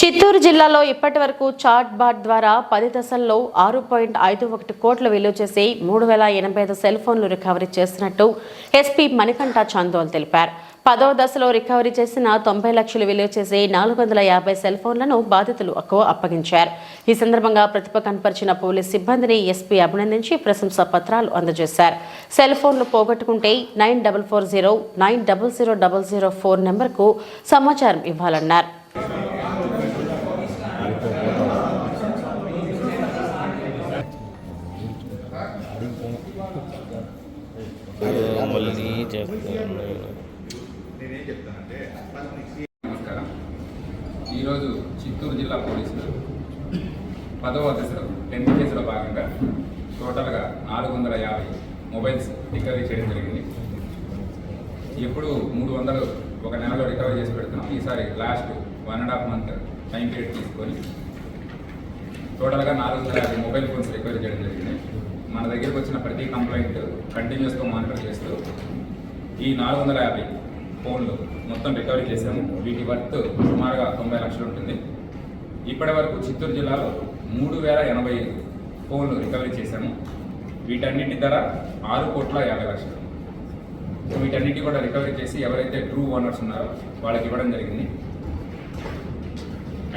చిత్తూరు జిల్లాలో ఇప్పటి వరకు చాట్ బాట్ ద్వారా పది దశల్లో ఆరు పాయింట్ ఐదు ఒకటి కోట్ల విలువ చేసి మూడు వేల ఎనభై ఐదు సెల్ ఫోన్లు రికవరీ చేసినట్టు ఎస్పీ మణికంఠ చందోల్ తెలిపారు. పదో దశలో రికవరీ చేసిన తొంభై లక్షలు విలువ చేసి నాలుగు వందల యాభై సెల్ ఫోన్లను బాధితులకు అప్పగించారు. ఈ సందర్భంగా ప్రతిభ కనపరిచిన పోలీస్ సిబ్బందిని ఎస్పీ అభినందించి ప్రశంసా పత్రాలు అందజేశారు. సెల్ ఫోన్లు పోగొట్టుకుంటే nine double four zero nine double zero double zero four నెంబర్కు సమాచారం ఇవ్వాలన్నారు. మళ్ళీ చేస్తాను నమస్కారం ఈరోజు చిత్తూరు జిల్లా పోలీసులు పదవ దశలో టెన్త్ కేసులో భాగంగా టోటల్గా నాలుగు వందల యాభై మొబైల్స్ రికవరీ చేయడం జరిగింది. ఎప్పుడు మూడు వందలు ఒక నెలలో రికవరీ చేసి పెడుతున్నాం. ఈసారి last one and half month time period తీసుకొని టోటల్గా నాలుగు వందల యాభై మొబైల్ ఫోన్స్ రికవరీ చేయడం జరిగింది. మన దగ్గరకు వచ్చిన ప్రతి కంప్లైంట్ కంటిన్యూస్గా మానిటర్ చేస్తూ ఈ నాలుగు వందల యాభై ఫోన్లు మొత్తం రికవరీ చేశాము. వీటి వర్త్ సుమారుగా తొంభై లక్షలు ఉంటుంది. ఇప్పటి వరకు చిత్తూరు జిల్లాలో మూడు వేల ఎనభై ఐదు ఫోన్లు రికవరీ చేశాము. వీటన్నిటి ధర ఆరు కోట్ల యాభై లక్షలు. వీటన్నిటి కూడా రికవరీ చేసి ఎవరైతే ట్రూ ఓనర్స్ ఉన్నారో వాళ్ళకి ఇవ్వడం జరిగింది.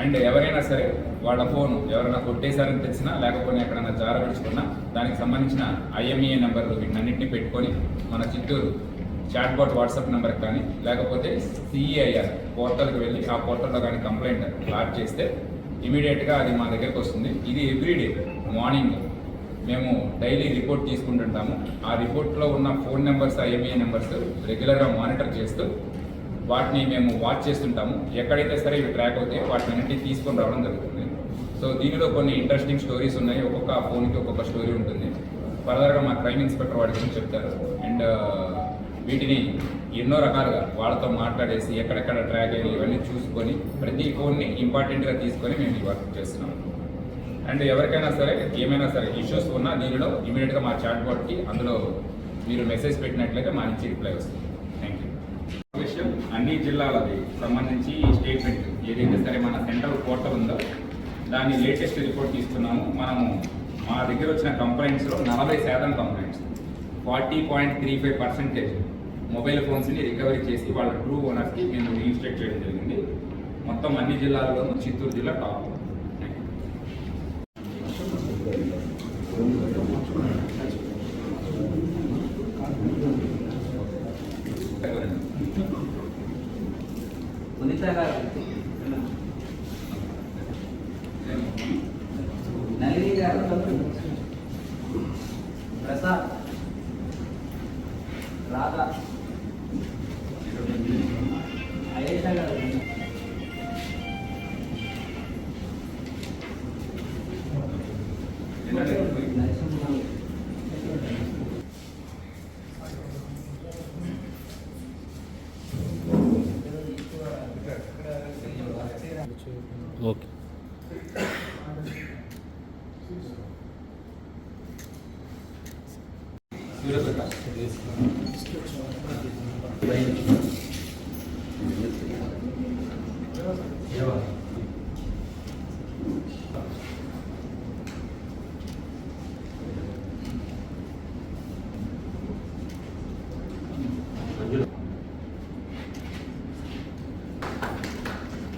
అండ్ ఎవరైనా సరే వాళ్ళ ఫోన్ ఎవరైనా కొట్టేశారని తెలిసినా లేకపోతే ఎక్కడైనా జారవిడుచుకున్నా దానికి సంబంధించిన ఐఎంఈఏ నెంబర్లు వీటన్నిటిని పెట్టుకొని మన చిత్తూరు చాట్బాట్ వాట్సాప్ నెంబర్కి కానీ లేకపోతే సిఈఐఆర్ పోర్టల్కి వెళ్ళి ఆ పోర్టల్లో కానీ కంప్లైంట్ లాడ్ చేస్తే ఇమీడియట్గా అది మా దగ్గరికి వస్తుంది. ఇది ఎవ్రీడే మార్నింగ్ మేము డైలీ రిపోర్ట్ తీసుకుంటుంటాము. ఆ రిపోర్ట్లో ఉన్న ఫోన్ నెంబర్స్ ఐఎంఏ నెంబర్స్ రెగ్యులర్గా మానిటర్ చేస్తూ వాటిని మేము వాచ్ చేస్తుంటాము. ఎక్కడైతే సరే ఇవి ట్రాక్ అవుతాయో వాటిని అన్నింటినీ తీసుకొని రావడం జరుగుతుంది. సో దీనిలో కొన్ని ఇంట్రెస్టింగ్ స్టోరీస్ ఉన్నాయి. ఒక్కొక్క ఫోన్కి ఒక్కొక్క స్టోరీ ఉంటుంది. ఫర్దర్గా మా క్రైమ్ ఇన్స్పెక్టర్ వాడి గురించి చెప్తారు. అండ్ uh, వీటిని ఎన్నో రకాలుగా వాళ్ళతో మాట్లాడేసి ఎక్కడెక్కడ ట్రాక్ అయ్యి ఇవన్నీ చూసుకొని ప్రతి ఫోన్ని ఇంపార్టెంట్గా తీసుకొని మేము ఈ వర్క్ చేస్తున్నాం. అండ్ ఎవరికైనా సరే ఏమైనా సరే ఇష్యూస్ ఉన్నా దీనిలో ఇమీడియట్గా మా చాట్ బోర్డ్కి అందులో మీరు మెసేజ్ పెట్టినట్లయితే మా నుంచి రిప్లై వస్తుంది. విషయం అన్ని జిల్లాలది సంబంధించి స్టేట్మెంట్ ఏదైతే సరే మన సెంట్రల్ పోర్టల్ ఉందో దాని లేటెస్ట్ రిపోర్ట్ తీసుకున్నాము మనము మా దగ్గర వచ్చిన కంప్లైంట్స్లో నలభై శాతం complaints forty point three five percentage mobile ఫోన్స్ని recovery చేసి వాళ్ళ ట్రూ ఓనర్స్కి మేము రీఇన్స్టేట్ చేయడం జరిగింది. మొత్తం అన్ని జిల్లాల్లోనూ చిత్తూరు జిల్లా టాప్ సునీత గారు నళిని గారు ప్రసాద్ రాధా ఓకే సూర్యప్రకాష్ ఎవరు